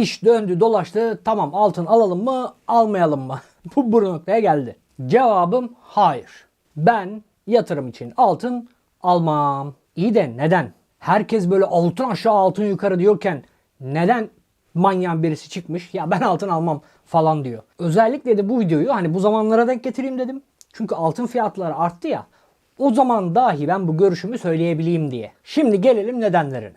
İş döndü dolaştı tamam altın alalım mı almayalım mı? Bu bu noktaya geldi. Cevabım hayır. Ben yatırım için altın almam. İyi de neden? Herkes böyle altın aşağı altın yukarı diyorken neden manyan birisi çıkmış ya ben altın almam falan diyor. Özellikle de bu videoyu hani bu zamanlara denk getireyim dedim. Çünkü altın fiyatları arttı ya. O zaman dahi ben bu görüşümü söyleyebileyim diye. Şimdi gelelim nedenlerine.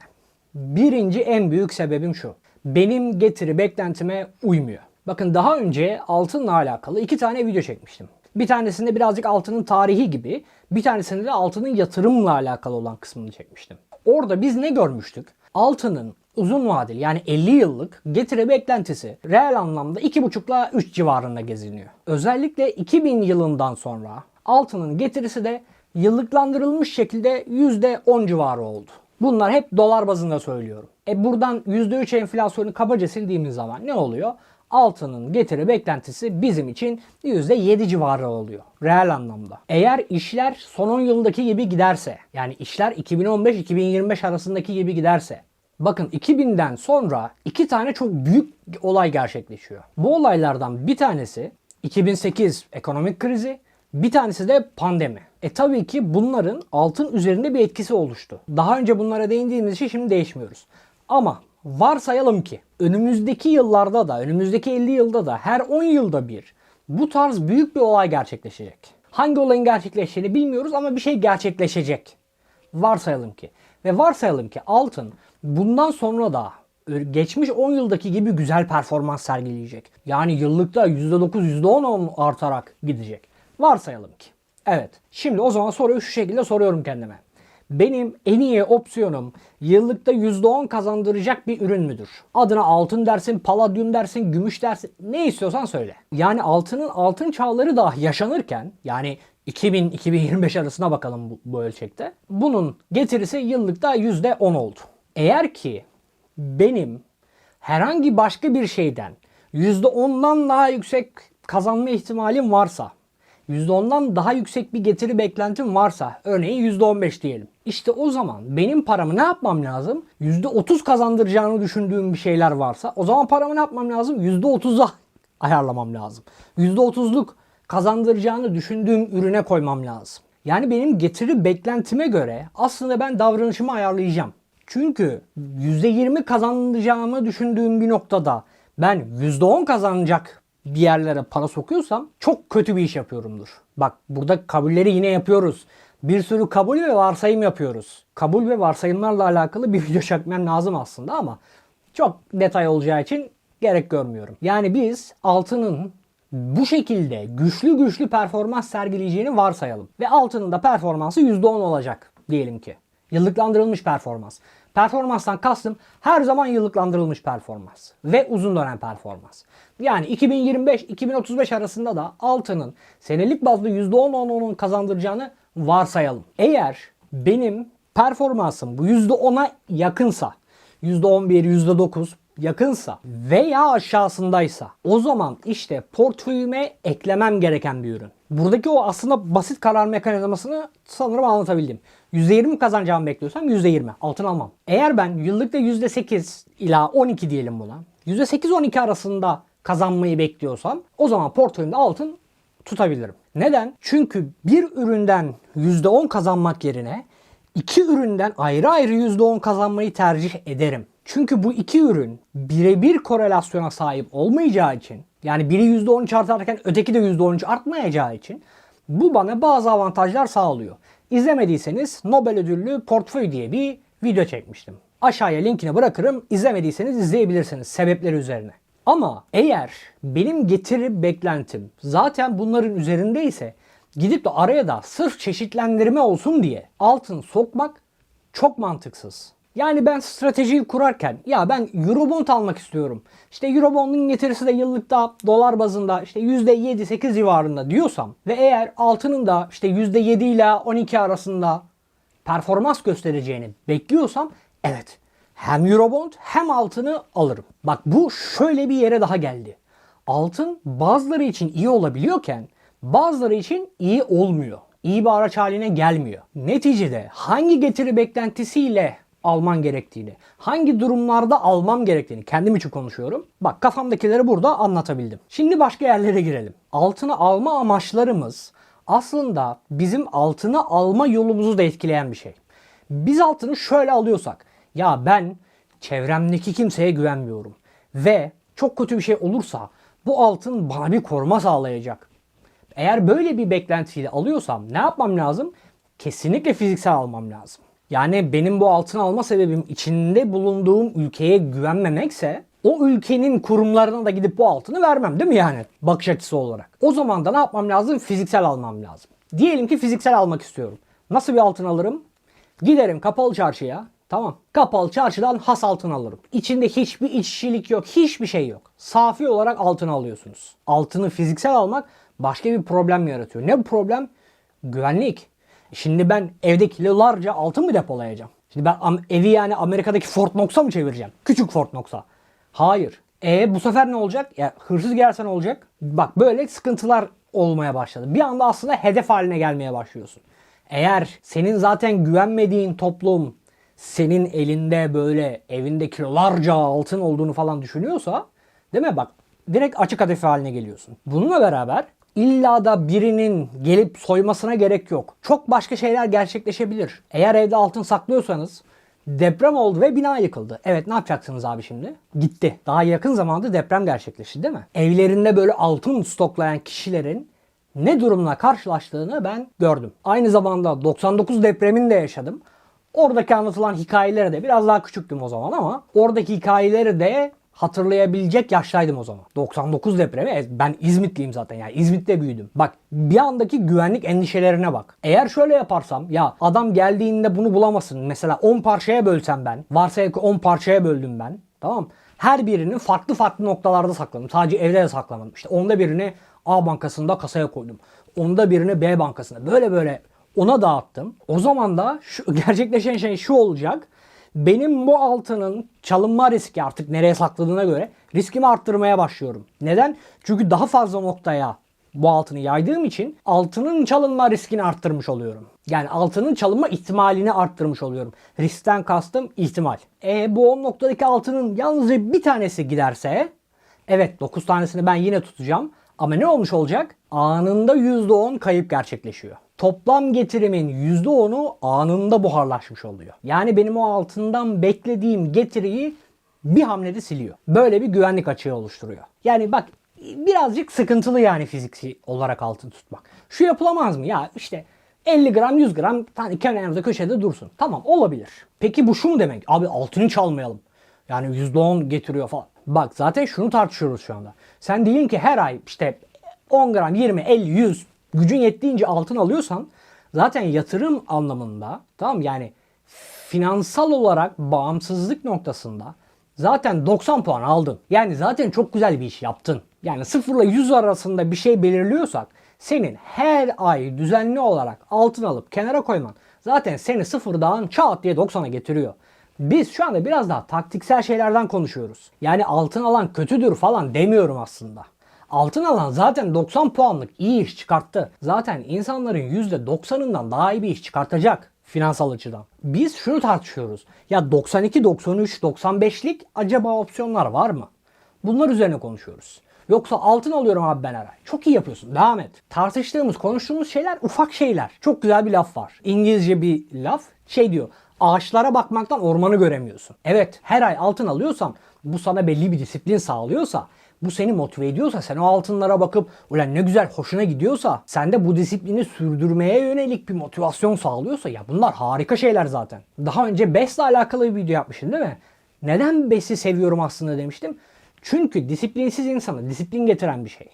Birinci en büyük sebebim şu. Benim getiri beklentime uymuyor. Bakın daha önce altınla alakalı iki tane video çekmiştim. Bir tanesinde birazcık altının tarihi gibi, bir tanesinde de altının yatırımla alakalı olan kısmını çekmiştim. Orada biz ne görmüştük? Altının uzun vadeli yani 50 yıllık getiri beklentisi reel anlamda 2,5 ile 3 civarında geziniyor. Özellikle 2000 yılından sonra altının getirisi de yıllıklandırılmış şekilde %10 civarı oldu. Bunlar hep dolar bazında söylüyorum. E buradan %3 enflasyonu kabaca sildiğimiz zaman ne oluyor? Altının getiri beklentisi bizim için %7 civarı oluyor. Reel anlamda. Eğer işler son 10 yıldaki gibi giderse yani işler 2015-2025 arasındaki gibi giderse Bakın 2000'den sonra iki tane çok büyük olay gerçekleşiyor. Bu olaylardan bir tanesi 2008 ekonomik krizi, bir tanesi de pandemi. E tabii ki bunların altın üzerinde bir etkisi oluştu. Daha önce bunlara değindiğimiz için şimdi değişmiyoruz. Ama varsayalım ki önümüzdeki yıllarda da, önümüzdeki 50 yılda da her 10 yılda bir bu tarz büyük bir olay gerçekleşecek. Hangi olayın gerçekleşeceğini bilmiyoruz ama bir şey gerçekleşecek. Varsayalım ki. Ve varsayalım ki altın bundan sonra da geçmiş 10 yıldaki gibi güzel performans sergileyecek. Yani yıllıkta %9, %10 artarak gidecek. Varsayalım ki. Evet. Şimdi o zaman soruyu şu şekilde soruyorum kendime. Benim en iyi opsiyonum yıllıkta %10 kazandıracak bir ürün müdür? Adına altın dersin, paladyum dersin, gümüş dersin ne istiyorsan söyle. Yani altının altın çağları da yaşanırken yani 2000-2025 arasına bakalım bu, bu ölçekte. Bunun getirisi yıllıkta %10 oldu. Eğer ki benim herhangi başka bir şeyden %10'dan daha yüksek kazanma ihtimalim varsa, %10'dan daha yüksek bir getiri beklentim varsa, örneğin %15 diyelim. İşte o zaman benim paramı ne yapmam lazım? %30 kazandıracağını düşündüğüm bir şeyler varsa, o zaman paramı ne yapmam lazım? %30'a ayarlamam lazım. %30'luk kazandıracağını düşündüğüm ürüne koymam lazım. Yani benim getiri beklentime göre aslında ben davranışımı ayarlayacağım. Çünkü %20 kazanacağımı düşündüğüm bir noktada ben %10 kazanacak bir yerlere para sokuyorsam çok kötü bir iş yapıyorumdur. Bak burada kabulleri yine yapıyoruz. Bir sürü kabul ve varsayım yapıyoruz. Kabul ve varsayımlarla alakalı bir video çekmem lazım aslında ama çok detay olacağı için gerek görmüyorum. Yani biz altının bu şekilde güçlü güçlü performans sergileyeceğini varsayalım. Ve altının da performansı %10 olacak diyelim ki. Yıllıklandırılmış performans. Performanstan kastım her zaman yıllıklandırılmış performans ve uzun dönem performans. Yani 2025-2035 arasında da altının senelik bazda %10-10-10'un kazandıracağını varsayalım. Eğer benim performansım bu %10'a yakınsa, %11, %9 yakınsa veya aşağısındaysa o zaman işte portföyüme eklemem gereken bir ürün. Buradaki o aslında basit karar mekanizmasını sanırım anlatabildim. %20 kazanacağımı bekliyorsam %20 altın almam. Eğer ben yıllıkta %8 ila 12 diyelim buna. %8-12 arasında kazanmayı bekliyorsam o zaman portföyümde altın tutabilirim. Neden? Çünkü bir üründen %10 kazanmak yerine iki üründen ayrı ayrı %10 kazanmayı tercih ederim. Çünkü bu iki ürün birebir korelasyona sahip olmayacağı için yani biri %13 artarken öteki de %13 artmayacağı için bu bana bazı avantajlar sağlıyor. İzlemediyseniz Nobel ödüllü portföy diye bir video çekmiştim. Aşağıya linkini bırakırım. İzlemediyseniz izleyebilirsiniz sebepleri üzerine. Ama eğer benim getiri beklentim zaten bunların üzerindeyse gidip de araya da sırf çeşitlendirme olsun diye altın sokmak çok mantıksız. Yani ben stratejiyi kurarken ya ben Eurobond almak istiyorum. İşte Eurobond'un getirisi de yıllıkta dolar bazında işte %7-8 civarında diyorsam ve eğer altının da işte %7 ile 12 arasında performans göstereceğini bekliyorsam evet hem Eurobond hem altını alırım. Bak bu şöyle bir yere daha geldi. Altın bazıları için iyi olabiliyorken bazıları için iyi olmuyor. İyi bir araç haline gelmiyor. Neticede hangi getiri beklentisiyle alman gerektiğini, hangi durumlarda almam gerektiğini kendim için konuşuyorum. Bak kafamdakileri burada anlatabildim. Şimdi başka yerlere girelim. Altını alma amaçlarımız aslında bizim altını alma yolumuzu da etkileyen bir şey. Biz altını şöyle alıyorsak, ya ben çevremdeki kimseye güvenmiyorum ve çok kötü bir şey olursa bu altın bana bir koruma sağlayacak. Eğer böyle bir beklentiyle alıyorsam ne yapmam lazım? Kesinlikle fiziksel almam lazım. Yani benim bu altın alma sebebim içinde bulunduğum ülkeye güvenmemekse o ülkenin kurumlarına da gidip bu altını vermem değil mi yani bakış açısı olarak. O zaman da ne yapmam lazım? Fiziksel almam lazım. Diyelim ki fiziksel almak istiyorum. Nasıl bir altın alırım? Giderim kapalı çarşıya. Tamam. Kapalı çarşıdan has altın alırım. İçinde hiçbir işçilik yok. Hiçbir şey yok. Safi olarak altın alıyorsunuz. Altını fiziksel almak başka bir problem yaratıyor. Ne bu problem? Güvenlik. Şimdi ben evde kilolarca altın mı depolayacağım? Şimdi ben evi yani Amerika'daki Fort Knox'a mı çevireceğim? Küçük Fort Knox'a. Hayır. E bu sefer ne olacak? Ya hırsız gelse ne olacak? Bak böyle sıkıntılar olmaya başladı. Bir anda aslında hedef haline gelmeye başlıyorsun. Eğer senin zaten güvenmediğin toplum senin elinde böyle evinde kilolarca altın olduğunu falan düşünüyorsa değil mi? Bak direkt açık hedef haline geliyorsun. Bununla beraber illa da birinin gelip soymasına gerek yok. Çok başka şeyler gerçekleşebilir. Eğer evde altın saklıyorsanız deprem oldu ve bina yıkıldı. Evet ne yapacaksınız abi şimdi? Gitti. Daha yakın zamanda deprem gerçekleşti değil mi? Evlerinde böyle altın stoklayan kişilerin ne durumla karşılaştığını ben gördüm. Aynı zamanda 99 depremini de yaşadım. Oradaki anlatılan hikayeleri de biraz daha küçüktüm o zaman ama oradaki hikayeleri de hatırlayabilecek yaştaydım o zaman. 99 depremi evet, ben İzmitliyim zaten yani İzmit'te büyüdüm. Bak bir andaki güvenlik endişelerine bak. Eğer şöyle yaparsam ya adam geldiğinde bunu bulamasın. Mesela 10 parçaya bölsem ben. Varsayalım ki 10 parçaya böldüm ben. Tamam Her birini farklı farklı noktalarda sakladım. Sadece evde de saklamadım. İşte onda birini A bankasında kasaya koydum. Onda birini B bankasında. Böyle böyle ona dağıttım. O zaman da şu, gerçekleşen şey şu olacak. Benim bu altının çalınma riski artık nereye sakladığına göre riskimi arttırmaya başlıyorum. Neden? Çünkü daha fazla noktaya bu altını yaydığım için altının çalınma riskini arttırmış oluyorum. Yani altının çalınma ihtimalini arttırmış oluyorum. Riskten kastım ihtimal. E bu 10 noktadaki altının yalnızca bir tanesi giderse evet 9 tanesini ben yine tutacağım. Ama ne olmuş olacak? Anında %10 kayıp gerçekleşiyor. Toplam getirimin %10'u anında buharlaşmış oluyor. Yani benim o altından beklediğim getiriyi bir hamlede siliyor. Böyle bir güvenlik açığı oluşturuyor. Yani bak birazcık sıkıntılı yani fiziksi olarak altın tutmak. Şu yapılamaz mı? Ya işte 50 gram 100 gram hani kenarımızda köşede dursun. Tamam olabilir. Peki bu şu mu demek? Abi altını çalmayalım. Yani %10 getiriyor falan. Bak zaten şunu tartışıyoruz şu anda. Sen diyelim ki her ay işte 10 gram 20 50 100 gücün yettiğince altın alıyorsan zaten yatırım anlamında tamam yani finansal olarak bağımsızlık noktasında zaten 90 puan aldın. Yani zaten çok güzel bir iş yaptın. Yani 0 ile 100 arasında bir şey belirliyorsak senin her ay düzenli olarak altın alıp kenara koyman zaten seni sıfırdan çat diye 90'a getiriyor. Biz şu anda biraz daha taktiksel şeylerden konuşuyoruz. Yani altın alan kötüdür falan demiyorum aslında. Altın alan zaten 90 puanlık iyi iş çıkarttı. Zaten insanların %90'ından daha iyi bir iş çıkartacak finansal açıdan. Biz şunu tartışıyoruz. Ya 92, 93, 95'lik acaba opsiyonlar var mı? Bunlar üzerine konuşuyoruz. Yoksa altın alıyorum abi ben her ay. Çok iyi yapıyorsun. Devam et. Tartıştığımız, konuştuğumuz şeyler ufak şeyler. Çok güzel bir laf var. İngilizce bir laf. Şey diyor. Ağaçlara bakmaktan ormanı göremiyorsun. Evet her ay altın alıyorsan bu sana belli bir disiplin sağlıyorsa bu seni motive ediyorsa sen o altınlara bakıp ulan ne güzel hoşuna gidiyorsa sende bu disiplini sürdürmeye yönelik bir motivasyon sağlıyorsa ya bunlar harika şeyler zaten. Daha önce BES'le alakalı bir video yapmıştım değil mi? Neden BES'i seviyorum aslında demiştim. Çünkü disiplinsiz insana disiplin getiren bir şey.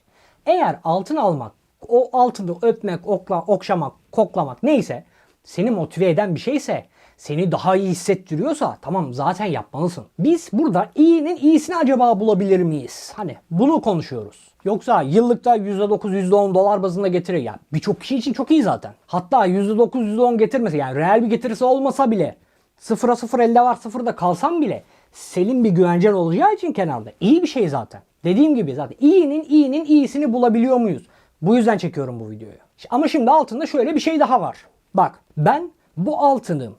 Eğer altın almak, o altını öpmek, okla, okşamak, koklamak neyse seni motive eden bir şeyse seni daha iyi hissettiriyorsa tamam zaten yapmalısın. Biz burada iyinin iyisini acaba bulabilir miyiz? Hani bunu konuşuyoruz. Yoksa yıllıkta %9 %10 dolar bazında getirir ya. Birçok kişi için çok iyi zaten. Hatta %9 %10 getirmese yani reel bir getirisi olmasa bile sıfıra sıfır elde var sıfırda kalsam bile senin bir güvencen olacağı için kenarda iyi bir şey zaten. Dediğim gibi zaten iyinin iyinin iyisini bulabiliyor muyuz? Bu yüzden çekiyorum bu videoyu. Ama şimdi altında şöyle bir şey daha var. Bak ben bu altını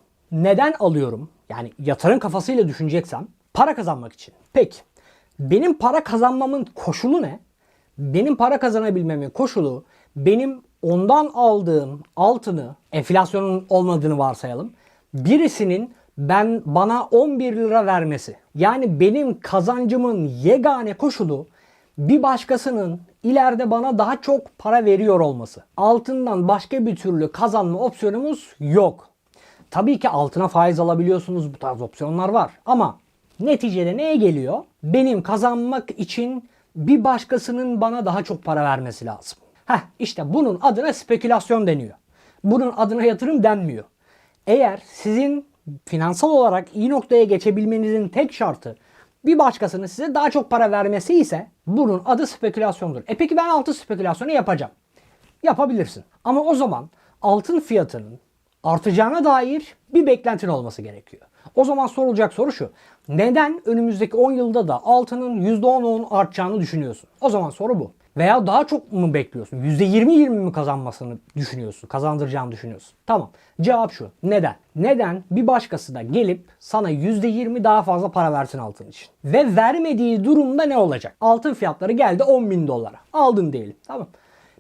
neden alıyorum? Yani yatırım kafasıyla düşüneceksem para kazanmak için. Peki benim para kazanmamın koşulu ne? Benim para kazanabilmemin koşulu benim ondan aldığım altını enflasyonun olmadığını varsayalım. Birisinin ben bana 11 lira vermesi. Yani benim kazancımın yegane koşulu bir başkasının ileride bana daha çok para veriyor olması. Altından başka bir türlü kazanma opsiyonumuz yok. Tabii ki altına faiz alabiliyorsunuz. Bu tarz opsiyonlar var. Ama neticede neye geliyor? Benim kazanmak için bir başkasının bana daha çok para vermesi lazım. Heh işte bunun adına spekülasyon deniyor. Bunun adına yatırım denmiyor. Eğer sizin finansal olarak iyi noktaya geçebilmenizin tek şartı bir başkasının size daha çok para vermesi ise bunun adı spekülasyondur. E peki ben altın spekülasyonu yapacağım. Yapabilirsin. Ama o zaman altın fiyatının artacağına dair bir beklentin olması gerekiyor. O zaman sorulacak soru şu. Neden önümüzdeki 10 yılda da altının %10-10 artacağını düşünüyorsun? O zaman soru bu. Veya daha çok mu bekliyorsun? %20-20 mi kazanmasını düşünüyorsun? Kazandıracağını düşünüyorsun. Tamam. Cevap şu. Neden? Neden bir başkası da gelip sana %20 daha fazla para versin altın için? Ve vermediği durumda ne olacak? Altın fiyatları geldi 10 bin dolara. Aldın diyelim. Tamam.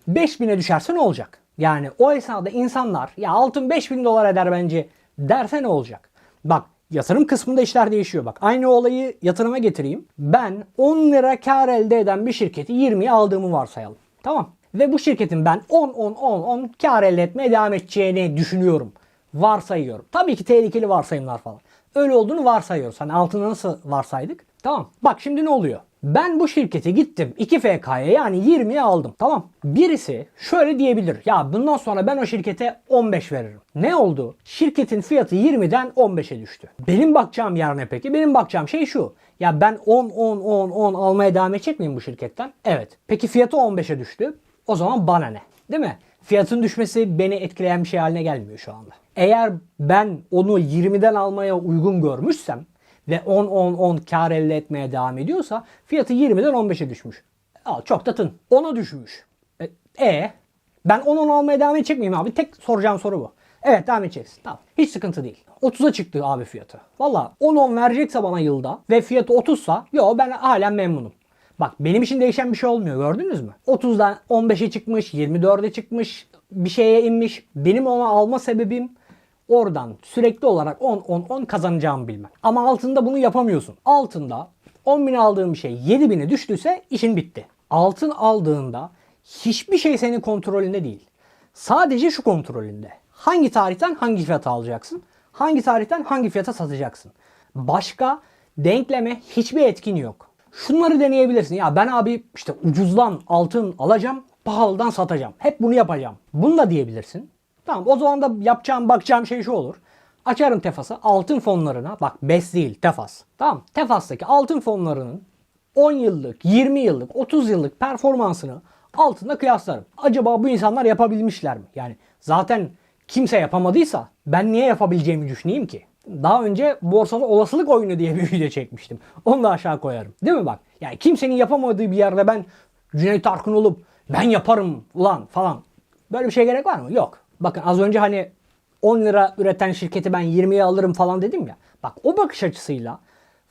5000'e düşerse ne olacak? Yani o esnada insanlar ya altın 5000 dolar eder bence derse ne olacak? Bak yatırım kısmında işler değişiyor. Bak aynı olayı yatırıma getireyim. Ben 10 lira kar elde eden bir şirketi 20'ye aldığımı varsayalım. Tamam. Ve bu şirketin ben 10 10 10 10 kar elde etmeye devam edeceğini düşünüyorum. Varsayıyorum. Tabii ki tehlikeli varsayımlar falan. Öyle olduğunu varsayıyoruz. Hani altında nasıl varsaydık? Tamam. Bak şimdi ne oluyor? Ben bu şirkete gittim 2 FK'ya yani 20'ye aldım. Tamam. Birisi şöyle diyebilir. Ya bundan sonra ben o şirkete 15 veririm. Ne oldu? Şirketin fiyatı 20'den 15'e düştü. Benim bakacağım yer ne peki? Benim bakacağım şey şu. Ya ben 10 10 10 10 almaya devam edecek miyim bu şirketten? Evet. Peki fiyatı 15'e düştü. O zaman bana ne? Değil mi? Fiyatın düşmesi beni etkileyen bir şey haline gelmiyor şu anda. Eğer ben onu 20'den almaya uygun görmüşsem ve 10-10-10 kar elde etmeye devam ediyorsa fiyatı 20'den 15'e düşmüş. Al çok da tın. 10'a düşmüş. E, e ben 10-10 almaya devam edecek miyim abi? Tek soracağım soru bu. Evet devam edeceksin. Tamam. Hiç sıkıntı değil. 30'a çıktı abi fiyatı. Valla 10-10 verecekse bana yılda ve fiyatı 30'sa yo ben halen memnunum. Bak benim için değişen bir şey olmuyor gördünüz mü? 30'dan 15'e çıkmış, 24'e çıkmış, bir şeye inmiş. Benim onu alma sebebim oradan sürekli olarak 10 10 10 kazanacağımı bilmem. Ama altında bunu yapamıyorsun. Altında 10 bin aldığım şey 7 bine düştüyse işin bitti. Altın aldığında hiçbir şey senin kontrolünde değil. Sadece şu kontrolünde. Hangi tarihten hangi fiyata alacaksın? Hangi tarihten hangi fiyata satacaksın? Başka denkleme hiçbir etkin yok. Şunları deneyebilirsin. Ya ben abi işte ucuzdan altın alacağım, pahalıdan satacağım. Hep bunu yapacağım. Bunu da diyebilirsin. Tamam o zaman da yapacağım bakacağım şey şu olur. Açarım Tefas'ı altın fonlarına bak BES değil Tefas. Tamam Tefas'taki altın fonlarının 10 yıllık, 20 yıllık, 30 yıllık performansını altında kıyaslarım. Acaba bu insanlar yapabilmişler mi? Yani zaten kimse yapamadıysa ben niye yapabileceğimi düşüneyim ki? Daha önce borsada olasılık oyunu diye bir video çekmiştim. Onu da aşağı koyarım. Değil mi bak? Yani kimsenin yapamadığı bir yerde ben Cüneyt Arkın olup ben yaparım ulan falan. Böyle bir şey gerek var mı? Yok. Bakın az önce hani 10 lira üreten şirketi ben 20'ye alırım falan dedim ya. Bak o bakış açısıyla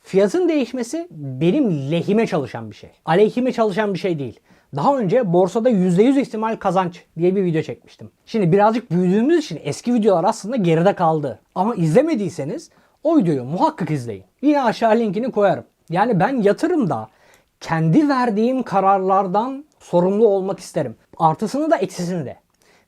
fiyatın değişmesi benim lehime çalışan bir şey. Aleyhime çalışan bir şey değil. Daha önce borsada %100 ihtimal kazanç diye bir video çekmiştim. Şimdi birazcık büyüdüğümüz için eski videolar aslında geride kaldı. Ama izlemediyseniz o videoyu muhakkak izleyin. Yine aşağı linkini koyarım. Yani ben yatırımda kendi verdiğim kararlardan sorumlu olmak isterim. Artısını da eksisini de.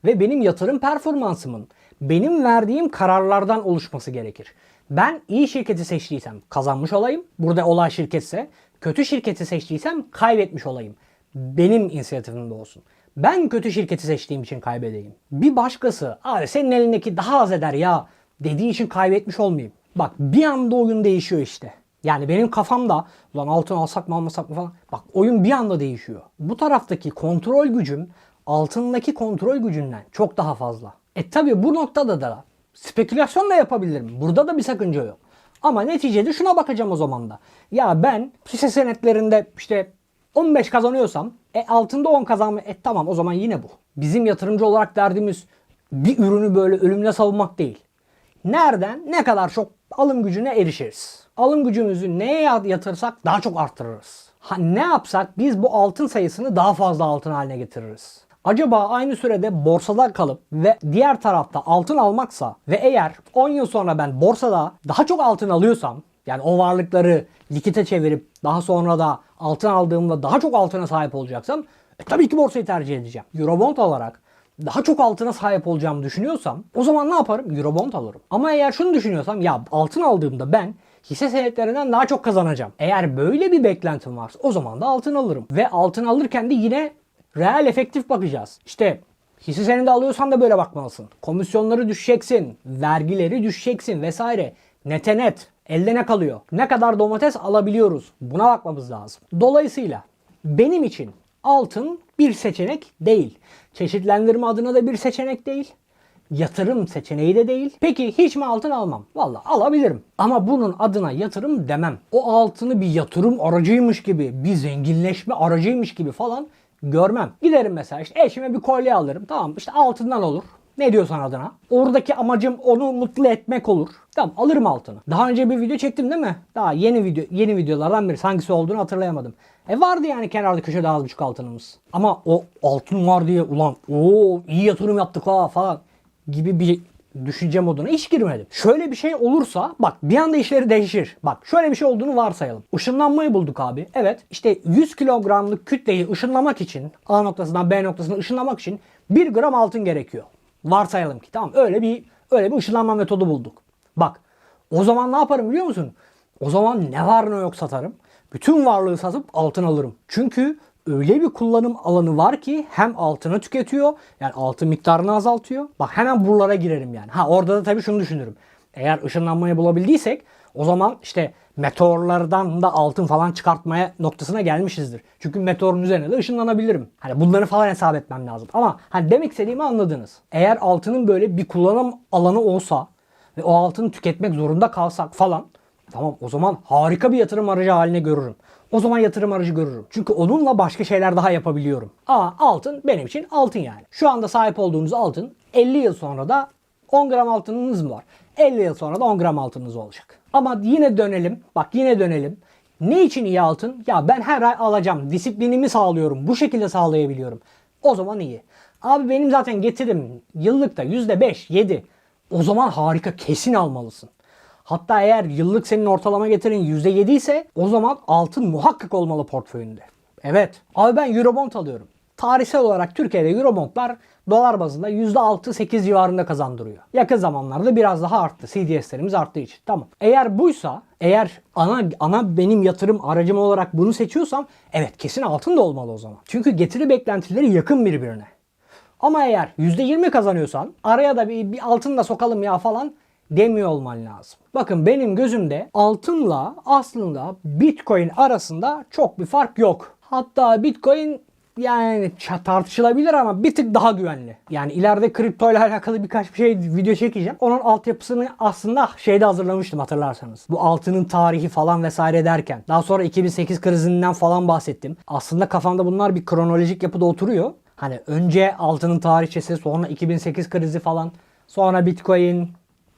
Ve benim yatırım performansımın benim verdiğim kararlardan oluşması gerekir. Ben iyi şirketi seçtiysem kazanmış olayım. Burada olay şirketse kötü şirketi seçtiysem kaybetmiş olayım. Benim inisiyatifimde olsun. Ben kötü şirketi seçtiğim için kaybedeyim. Bir başkası abi senin elindeki daha az eder ya dediği için kaybetmiş olmayayım. Bak bir anda oyun değişiyor işte. Yani benim kafamda ulan altın alsak mı almasak mı falan. Bak oyun bir anda değişiyor. Bu taraftaki kontrol gücüm altındaki kontrol gücünden çok daha fazla. E tabi bu noktada da spekülasyon da yapabilirim. Burada da bir sakınca yok. Ama neticede şuna bakacağım o zaman da. Ya ben hisse senetlerinde işte 15 kazanıyorsam e altında 10 kazanma e tamam o zaman yine bu. Bizim yatırımcı olarak derdimiz bir ürünü böyle ölümle savunmak değil. Nereden ne kadar çok alım gücüne erişiriz? Alım gücümüzü neye yatırsak daha çok arttırırız. Ha, ne yapsak biz bu altın sayısını daha fazla altın haline getiririz. Acaba aynı sürede borsada kalıp ve diğer tarafta altın almaksa ve eğer 10 yıl sonra ben borsada daha çok altın alıyorsam yani o varlıkları likite çevirip daha sonra da altın aldığımda daha çok altına sahip olacaksam e, tabii ki borsayı tercih edeceğim. Eurobond alarak daha çok altına sahip olacağımı düşünüyorsam o zaman ne yaparım? Eurobond alırım. Ama eğer şunu düşünüyorsam ya altın aldığımda ben hisse senetlerinden daha çok kazanacağım. Eğer böyle bir beklentim varsa o zaman da altın alırım. Ve altın alırken de yine reel efektif bakacağız. İşte hisse senedi alıyorsan da böyle bakmalısın. Komisyonları düşeceksin, vergileri düşeceksin vesaire. Nete net. Elde ne kalıyor? Ne kadar domates alabiliyoruz? Buna bakmamız lazım. Dolayısıyla benim için altın bir seçenek değil. Çeşitlendirme adına da bir seçenek değil. Yatırım seçeneği de değil. Peki hiç mi altın almam? Valla alabilirim. Ama bunun adına yatırım demem. O altını bir yatırım aracıymış gibi, bir zenginleşme aracıymış gibi falan görmem. Giderim mesela işte eşime bir kolye alırım. Tamam işte altından olur. Ne diyorsan adına. Oradaki amacım onu mutlu etmek olur. Tamam alırım altını. Daha önce bir video çektim değil mi? Daha yeni video yeni videolardan birisi hangisi olduğunu hatırlayamadım. E vardı yani kenarda köşede az buçuk altınımız. Ama o altın var diye ulan o iyi yatırım yaptık ha falan gibi bir düşünce moduna hiç girmedim. Şöyle bir şey olursa bak bir anda işleri değişir. Bak şöyle bir şey olduğunu varsayalım. Işınlanmayı bulduk abi. Evet işte 100 kilogramlık kütleyi ışınlamak için A noktasından B noktasına ışınlamak için 1 gram altın gerekiyor. Varsayalım ki tamam öyle bir öyle bir ışınlanma metodu bulduk. Bak o zaman ne yaparım biliyor musun? O zaman ne var ne yok satarım. Bütün varlığı satıp altın alırım. Çünkü öyle bir kullanım alanı var ki hem altını tüketiyor yani altın miktarını azaltıyor. Bak hemen buralara girerim yani. Ha orada da tabii şunu düşünürüm. Eğer ışınlanmayı bulabildiysek o zaman işte meteorlardan da altın falan çıkartmaya noktasına gelmişizdir. Çünkü meteorun üzerine de ışınlanabilirim. Hani bunları falan hesap etmem lazım. Ama hani demek istediğimi anladınız. Eğer altının böyle bir kullanım alanı olsa ve o altını tüketmek zorunda kalsak falan tamam o zaman harika bir yatırım aracı haline görürüm. O zaman yatırım aracı görürüm. Çünkü onunla başka şeyler daha yapabiliyorum. Ama altın benim için altın yani. Şu anda sahip olduğunuz altın 50 yıl sonra da 10 gram altınınız mı var? 50 yıl sonra da 10 gram altınınız olacak. Ama yine dönelim. Bak yine dönelim. Ne için iyi altın? Ya ben her ay alacağım. Disiplinimi sağlıyorum. Bu şekilde sağlayabiliyorum. O zaman iyi. Abi benim zaten getirim yıllıkta %5, 7. O zaman harika kesin almalısın. Hatta eğer yıllık senin ortalama getirin %7 ise o zaman altın muhakkak olmalı portföyünde. Evet. Abi ben Eurobond alıyorum. Tarihsel olarak Türkiye'de Eurobondlar dolar bazında %6-8 civarında kazandırıyor. Yakın zamanlarda biraz daha arttı. CDS'lerimiz arttığı için. Tamam. Eğer buysa, eğer ana ana benim yatırım aracım olarak bunu seçiyorsam evet kesin altın da olmalı o zaman. Çünkü getiri beklentileri yakın birbirine. Ama eğer %20 kazanıyorsan araya da bir, bir altın da sokalım ya falan demiyor olman lazım. Bakın benim gözümde altınla aslında Bitcoin arasında çok bir fark yok. Hatta Bitcoin yani tartışılabilir ama bir tık daha güvenli. Yani ileride kripto ile alakalı birkaç bir şey video çekeceğim. Onun altyapısını aslında şeyde hazırlamıştım hatırlarsanız. Bu altının tarihi falan vesaire derken. Daha sonra 2008 krizinden falan bahsettim. Aslında kafamda bunlar bir kronolojik yapıda oturuyor. Hani önce altının tarihçesi sonra 2008 krizi falan sonra Bitcoin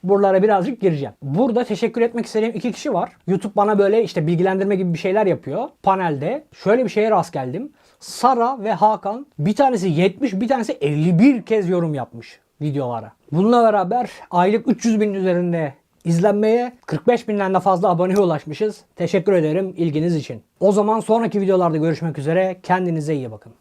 Buralara birazcık gireceğim. Burada teşekkür etmek istediğim iki kişi var. YouTube bana böyle işte bilgilendirme gibi bir şeyler yapıyor. Panelde şöyle bir şeye rast geldim. Sara ve Hakan bir tanesi 70 bir tanesi 51 kez yorum yapmış videolara. Bununla beraber aylık 300 bin üzerinde izlenmeye 45 binden de fazla aboneye ulaşmışız. Teşekkür ederim ilginiz için. O zaman sonraki videolarda görüşmek üzere. Kendinize iyi bakın.